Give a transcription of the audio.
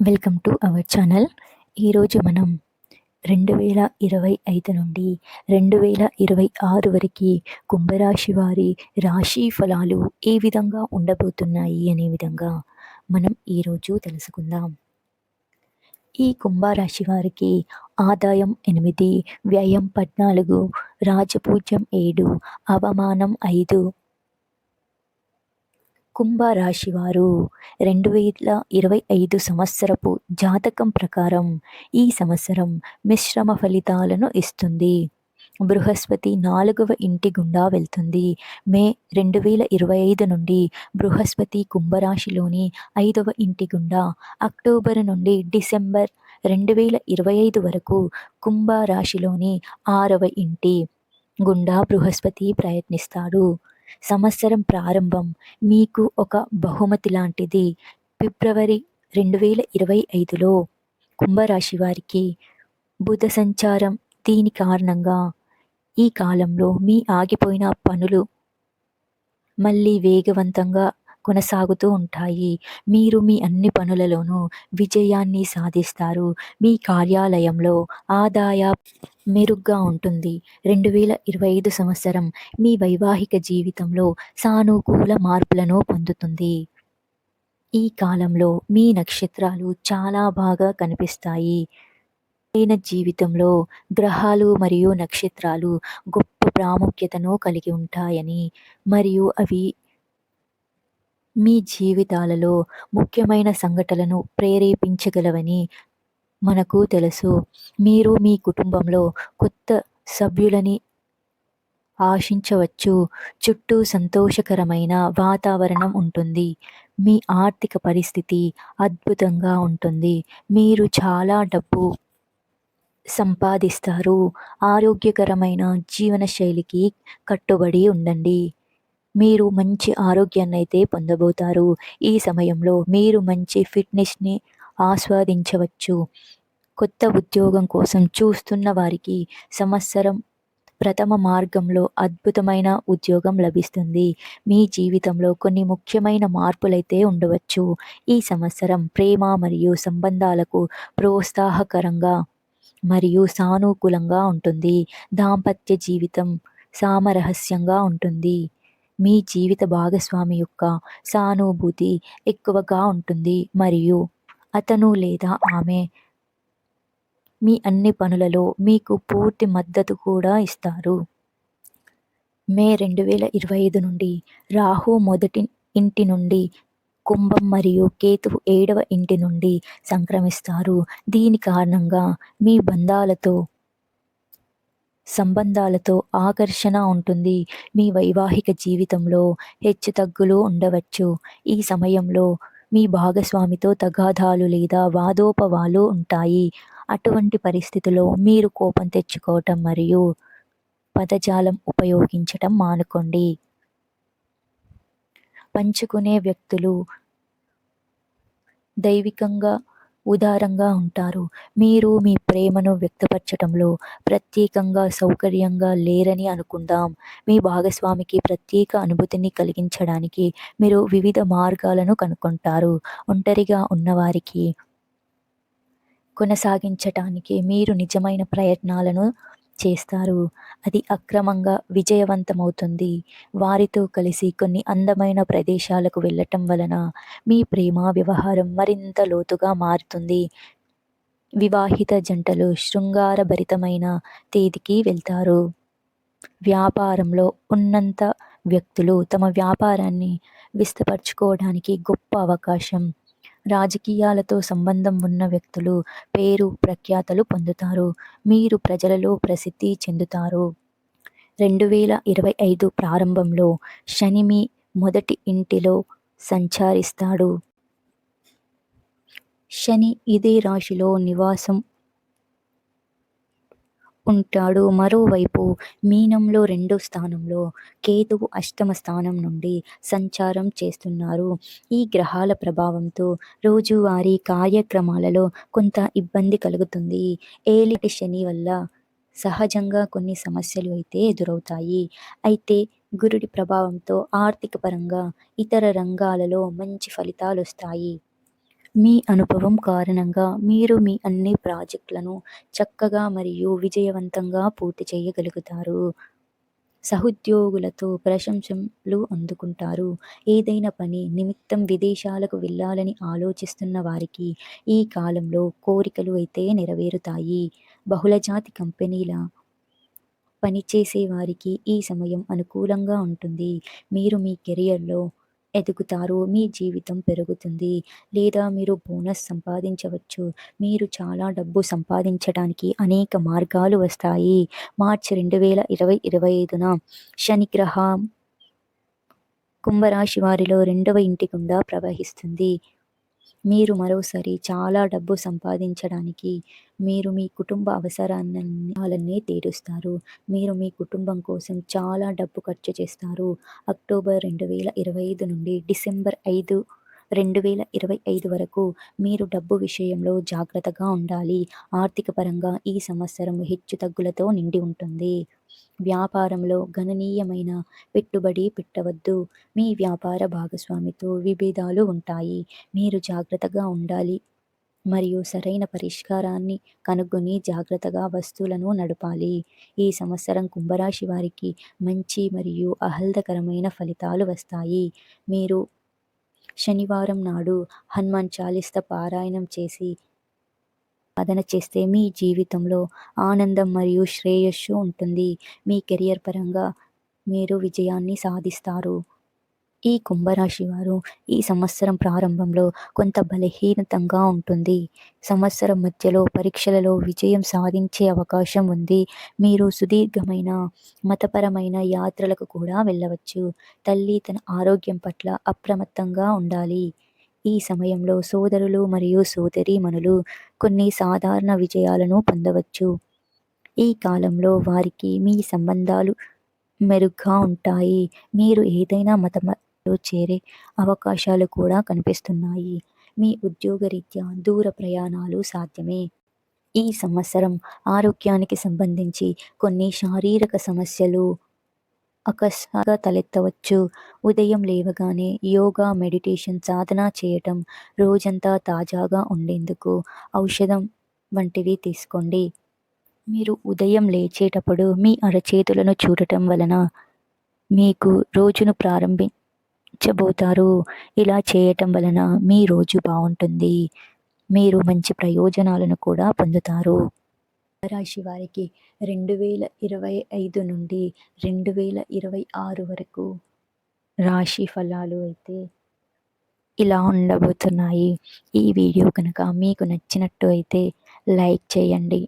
Welcome to our channel. ఈరోజు మనం రెండు వేల ఇరవై ఐదు నుండి రెండు వేల ఇరవై ఆరు వరకు కుంభరాశి వారి రాశి ఫలాలు ఏ విధంగా ఉండబోతున్నాయి అనే విధంగా మనం ఈరోజు తెలుసుకుందాం. ఈ కుంభరాశి వారికి ఆదాయం ఎనిమిది వ్యయం పద్నాలుగు రాజపూజ్యం ఏడు అవమానం ఐదు కుంభరాశి వారు రెండు వేల ఇరవై ఐదు సంవత్సరపు జాతకం ప్రకారం ఈ సంవత్సరం మిశ్రమ ఫలితాలను ఇస్తుంది. బృహస్పతి నాలుగవ ఇంటి గుండా వెళ్తుంది. మే రెండు వేల ఇరవై ఐదు నుండి బృహస్పతి కుంభరాశిలోని ఐదవ ఇంటి గుండా అక్టోబర్ నుండి డిసెంబర్ రెండు వేల ఇరవై ఐదు వరకు కుంభరాశిలోని ఆరవ ఇంటి గుండా బృహస్పతి ప్రయత్నిస్తాడు. సంవత్సరం ప్రారంభం మీకు ఒక బహుమతి లాంటిది. ఫిబ్రవరి రెండు వేల ఇరవై ఐదులో కుంభరాశి వారికి బుధ సంచారం దీని కారణంగా. ఈ కాలంలో మీ ఆగిపోయిన పనులు మళ్ళీ వేగవంతంగా కొనసాగుతూ ఉంటాయి. మీరు మీ అన్ని పనులలోనూ విజయాన్ని సాధిస్తారు. మీ కార్యాలయంలో ఆదాయ మెరుగ్గా ఉంటుంది. రెండు వేల ఇరవై ఐదు సంవత్సరం మీ వైవాహిక జీవితంలో సానుకూల మార్పులను పొందుతుంది. ఈ కాలంలో మీ నక్షత్రాలు చాలా బాగా కనిపిస్తాయి. జీవితంలో గ్రహాలు మరియు నక్షత్రాలు గొప్ప ప్రాముఖ్యతను కలిగి ఉంటాయని మరియు అవి మీ జీవితాలలో ముఖ్యమైన సంఘటనలను ప్రేరేపించగలవని మనకు తెలుసు. మీరు మీ కుటుంబంలో కొత్త సభ్యులని ఆశించవచ్చు. చుట్టూ సంతోషకరమైన వాతావరణం ఉంటుంది. మీ ఆర్థిక పరిస్థితి అద్భుతంగా ఉంటుంది. మీరు చాలా డబ్బు సంపాదిస్తారు. ఆరోగ్యకరమైన జీవనశైలికి కట్టుబడి ఉండండి. మీరు మంచి ఆరోగ్యాన్ని అయితే పొందబోతారు. ఈ సమయంలో మీరు మంచి ఫిట్నెస్ని ఆస్వాదించవచ్చు. కొత్త ఉద్యోగం కోసం చూస్తున్న వారికి సంవత్సరం ప్రథమ మార్గంలో అద్భుతమైన ఉద్యోగం లభిస్తుంది. మీ జీవితంలో కొన్ని ముఖ్యమైన మార్పులైతే ఉండవచ్చు. ఈ సంవత్సరం ప్రేమ మరియు సంబంధాలకు ప్రోత్సాహకరంగా మరియు సానుకూలంగా ఉంటుంది. దాంపత్య జీవితం సామరహస్యంగా ఉంటుంది. మీ జీవిత భాగస్వామి యొక్క సానుభూతి ఎక్కువగా ఉంటుంది. మరియు అతను లేదా ఆమె మీ అన్ని పనులలో మీకు పూర్తి మద్దతు కూడా ఇస్తారు. మే రెండు వేల ఇరవై ఐదు నుండి రాహు మొదటి ఇంటి నుండి కుంభం మరియు కేతువు ఏడవ ఇంటి నుండి సంక్రమిస్తారు. దీని కారణంగా మీ బంధాలతో సంబంధాలతో ఆకర్షణ ఉంటుంది. మీ వైవాహిక జీవితంలో హెచ్చు తగ్గులు ఉండవచ్చు. ఈ సమయంలో మీ భాగస్వామితో తగాదాలు లేదా వాదోపవాలు ఉంటాయి. అటువంటి పరిస్థితిలో మీరు కోపం తెచ్చుకోవటం మరియు పదజాలం ఉపయోగించటం మానుకోండి. పంచుకునే వ్యక్తులు దైవికంగా ఉదారంగా ఉంటారు. మీరు మీ ప్రేమను వ్యక్తపరచడంలో ప్రత్యేకంగా సౌకర్యంగా లేరని అనుకుందాం. మీ భాగస్వామికి ప్రత్యేక అనుభూతిని కలిగించడానికి మీరు వివిధ మార్గాలను కనుక్కుంటారు ఒంటరిగా ఉన్నవారికి కొనసాగించటానికి మీరు నిజమైన ప్రయత్నాలను చేస్తారు. అది అక్రమంగా విజయవంతమవుతుంది. వారితో కలిసి కొన్ని అందమైన ప్రదేశాలకు వెళ్ళటం వలన మీ ప్రేమ వ్యవహారం మరింత లోతుగా మారుతుంది. వివాహిత జంటలు శృంగారభరితమైన తేదీకి వెళ్తారు. వ్యాపారంలో ఉన్నంత వ్యక్తులు తమ వ్యాపారాన్ని విస్తపరచుకోవడానికి గొప్ప అవకాశం రాజకీయాలతో సంబంధం ఉన్న వ్యక్తులు పేరు ప్రఖ్యాతలు పొందుతారు. మీరు ప్రజలలో ప్రసిద్ధి చెందుతారు. రెండు వేల ఇరవై ఐదు ప్రారంభంలో శని మీ మొదటి ఇంటిలో సంచరిస్తాడు. శని ఇదే రాశిలో నివాసం ఉంటాడు మరోవైపు మీనంలో రెండో స్థానంలో కేతువు అష్టమ స్థానం నుండి సంచారం చేస్తున్నారు. ఈ గ్రహాల ప్రభావంతో రోజువారీ కార్యక్రమాలలో కొంత ఇబ్బంది కలుగుతుంది. ఏలిటి శని వల్ల సహజంగా కొన్ని సమస్యలు అయితే ఎదురవుతాయి. అయితే గురుడి ప్రభావంతో ఆర్థిక పరంగా ఇతర రంగాలలో మంచి ఫలితాలు వస్తాయి. మీ అనుభవం కారణంగా మీరు మీ అన్ని ప్రాజెక్టులను చక్కగా మరియు విజయవంతంగా పూర్తి చేయగలుగుతారు. సహోద్యోగులతో ప్రశంసలు అందుకుంటారు. ఏదైనా పని నిమిత్తం విదేశాలకు వెళ్ళాలని ఆలోచిస్తున్న వారికి ఈ కాలంలో కోరికలు అయితే నెరవేరుతాయి. బహుళజాతి కంపెనీల పనిచేసే వారికి ఈ సమయం అనుకూలంగా ఉంటుంది. మీరు మీ కెరియర్లో ఎదుగుతారు. మీ జీవితం పెరుగుతుంది. లేదా మీరు బోనస్ సంపాదించవచ్చు. మీరు చాలా డబ్బు సంపాదించడానికి అనేక మార్గాలు వస్తాయి. మార్చి రెండు వేల ఇరవై ఇరవై ఐదున శనిగ్రహం కుంభరాశి వారిలో రెండవ ఇంటి గుండా ప్రవహిస్తుంది. మీరు మరోసారి చాలా డబ్బు సంపాదించడానికి మీరు మీ కుటుంబ అవసరాన్ని తీరుస్తారు. మీరు మీ కుటుంబం కోసం చాలా డబ్బు ఖర్చు చేస్తారు. అక్టోబర్ రెండు వేల ఇరవై ఐదు నుండి డిసెంబర్ ఐదు రెండు వేల ఇరవై ఐదు వరకు మీరు డబ్బు విషయంలో జాగ్రత్తగా ఉండాలి. ఆర్థిక పరంగా ఈ సంవత్సరం హెచ్చు తగ్గులతో నిండి ఉంటుంది. వ్యాపారంలో గణనీయమైన పెట్టుబడి పెట్టవద్దు. మీ వ్యాపార భాగస్వామితో విభేదాలు ఉంటాయి. మీరు జాగ్రత్తగా ఉండాలి. మరియు సరైన పరిష్కారాన్ని కనుగొని జాగ్రత్తగా వస్తువులను నడపాలి. ఈ సంవత్సరం కుంభరాశి వారికి మంచి మరియు ఆహ్లాదకరమైన ఫలితాలు వస్తాయి. మీరు శనివారం నాడు హనుమాన్ చాలీస్త పారాయణం చేసి సాధన చేస్తే మీ జీవితంలో ఆనందం మరియు శ్రేయస్సు ఉంటుంది. మీ కెరియర్ పరంగా మీరు విజయాన్ని సాధిస్తారు. ఈ కుంభరాశి వారు ఈ సంవత్సరం ప్రారంభంలో కొంత బలహీనతంగా ఉంటుంది. సంవత్సరం మధ్యలో పరీక్షలలో విజయం సాధించే అవకాశం ఉంది. మీరు సుదీర్ఘమైన మతపరమైన యాత్రలకు కూడా వెళ్ళవచ్చు. తల్లి తన ఆరోగ్యం పట్ల అప్రమత్తంగా ఉండాలి. ఈ సమయంలో సోదరులు మరియు సోదరీమణులు కొన్ని సాధారణ విజయాలను పొందవచ్చు. ఈ కాలంలో వారికి మీ సంబంధాలు మెరుగ్గా ఉంటాయి. మీరు ఏదైనా మత చేరే అవకాశాలు కూడా కనిపిస్తున్నాయి. మీ ఉద్యోగరీత్యా దూర ప్రయాణాలు సాధ్యమే. ఈ సంవత్సరం ఆరోగ్యానికి సంబంధించి కొన్ని శారీరక సమస్యలు అకస్మాత్తుగా తలెత్తవచ్చు. ఉదయం లేవగానే యోగా మెడిటేషన్ సాధన చేయటం రోజంతా తాజాగా ఉండేందుకు ఔషధం వంటివి తీసుకోండి. మీరు ఉదయం లేచేటప్పుడు మీ అరచేతులను చూడటం వలన మీకు రోజును ప్రారంభి ప్రారంభించబోతారు ఇలా చేయటం వలన మీ రోజు బాగుంటుంది. మీరు మంచి ప్రయోజనాలను కూడా పొందుతారు. రాశి వారికి రెండు వేల ఇరవై ఐదు నుండి రెండు వేల ఇరవై ఆరు వరకు రాశి ఫలాలు అయితే ఇలా ఉండబోతున్నాయి. ఈ వీడియో కనుక మీకు నచ్చినట్టు అయితే లైక్ చేయండి.